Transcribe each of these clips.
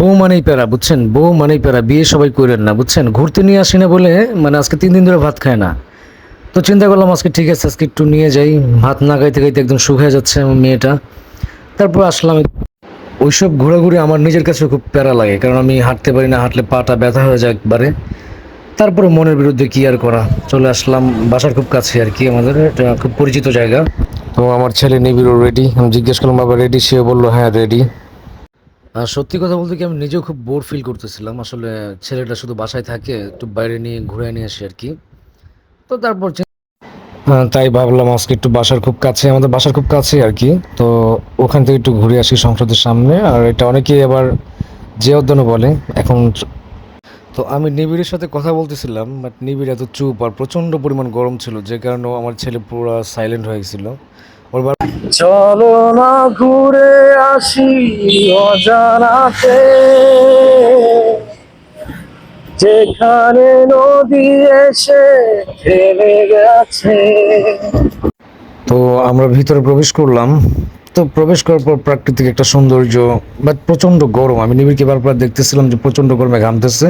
বউ মানেই প্যারা, বুঝছেন? বউ মানেই প্যারা, বিয়ে সবাই করেন না, বুঝছেন? ঘুরতে নিয়ে আসি না বলে মানে আজকে তিন দিন ধরে ভাত খায় না। তো চিন্তা করলাম আজকে ঠিক আছে, আজকে একটু নিয়ে যাই। ভাত না খাইতে খাইতে একদম শুকিয়ে যাচ্ছে আমার মেয়েটা। তারপর আসলাম ওইসব ঘোরাঘুরি আমার নিজের কাছে খুব প্যারা লাগে, কারণ আমি হাঁটতে পারি না, হাঁটলে পাটা ব্যথা হয়ে যায় একবারে। তারপরে মনের বিরুদ্ধে কি আর করা? চলে আসলাম, বাসার খুব কাছে আর কি, আমাদের এটা খুব পরিচিত জায়গা। তো আমার ছেলে নিবিড়ও রেডি আমি জিজ্ঞেস করলাম, বাবা রেডি সে বলল হ্যাঁ রেডি আর সত্যি কথা বলতে কি, আমি নিজেও খুব বোর ফিল করতেছিলাম। আসলে ছেলেটা শুধু বাসায় থাকে, একটু বাইরে নিয়ে ঘুরে নিয়ে আসি আর কি তো তারপর চি- তাই ভাবলাম আজকে একটু বাসার খুব কাছে, আমাদের বাসার খুব কাছে আর কি তো ওখান থেকে একটু ঘুরে আসি সংসদের সামনে। আর এটা অনেকেই আবার যে উদ্যানও বলে, এখন তো আমি নিবিড়ের সাথে কথা বলতেছিলাম বাট নিবিড় এত চুপ আর প্রচণ্ড পরিমাণ গরম ছিল, যে কারণে আমার ছেলে পুরো সাইলেন্ট হয়ে গেছিল। চলো না ঘুরে আসি অজানাতে। যেখানে নদী এসে ফেলে গেছে। তো আমরা ভিতরে প্রবেশ করলাম। তো প্রবেশ করার পর প্রাকৃতিক একটা সৌন্দর্য বাট প্রচণ্ড গরম। আমি নিবিড়কে বারবার দেখতেছিলাম যে প্রচণ্ড গরমে ঘামতেছে।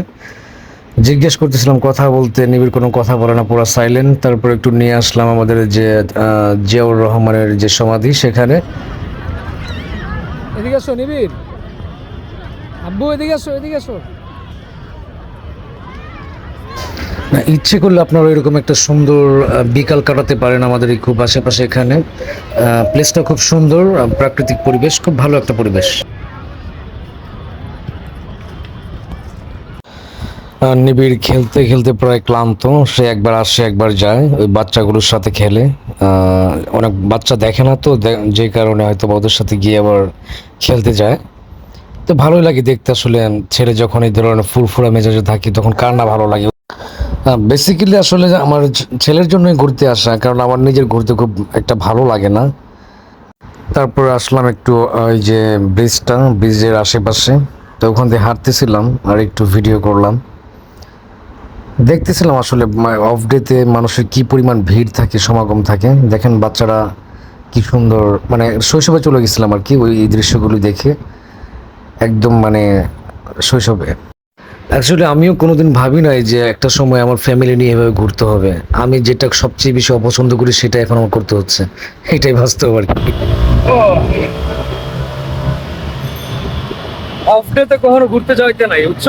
জিজ্ঞেস করতেছিলাম কথা বলতে নিবিড় কোনো কথা বলে না পুরো সাইলেন্ট তারপর একটু নিয়ে আসলাম আমাদের যে জিয়াউর রহমানের যে সমাধি সেখানে। এদিকে আসো নিবিড়। আব্বু এদিকে আসো এদিকে আসো। না, ইচ্ছে করলে আপনারা এরকম একটা সুন্দর বিকাল কাটাতে পারেন আমাদের এই খুব আশেপাশে এখানে। প্লেসটা খুব সুন্দর প্রাকৃতিক পরিবেশ খুব ভালো একটা পরিবেশ। নিবিড় খেলতে খেলতে প্রায় ক্লান্ত। সে একবার আসে, একবার যায়। ওই বাচ্চাগুলোর সাথে খেলে। অনেক বাচ্চা দেখে না তো যে কারণে হয়তো ওদের সাথে গিয়ে আবার খেলতে যায়। তো ভালোই লাগে দেখতে আসলে। ছেলে যখন এই ধরনের ফুরফুরা মেজাজে থাকে, তখন কার না ভালো লাগে? বেসিক্যালি আসলে আমার ছেলের জন্যই ঘুরতে আসা, কারণ আমার নিজের ঘুরতে খুব একটা ভালো লাগে না। তারপর আসলাম একটু ওই যে ব্রিজটা, ব্রিজের আশেপাশে। তো ওখান থেকে হাঁটতেছিলাম, আর একটু ভিডিও করলাম। দেখতেছিলাম আসলে অফ ডেতে মানুষের কি পরিমাণ ভিড় থাকে, সমাগম থাকে। দেখেন বাচ্চারা কি সুন্দর মানে শৈশবে চলে গেছিলাম আর কি, ওই দৃশ্যগুলো দেখে। একদম মানে শৈশবে। অ্যাকচুয়ালি আমিও কোনোদিন ভাবি নাই যে একটা সময় আমার ফ্যামিলি নিয়ে এভাবে ঘুরতে হবে। আমি যেটা সবচেয়ে বেশি অপছন্দ করি সেটা এখন আমার করতে হচ্ছে। এটাই বাস্তব আর কি। অফ ডেতে কখনো ঘুরতে যাইতে নাই, বুঝছ?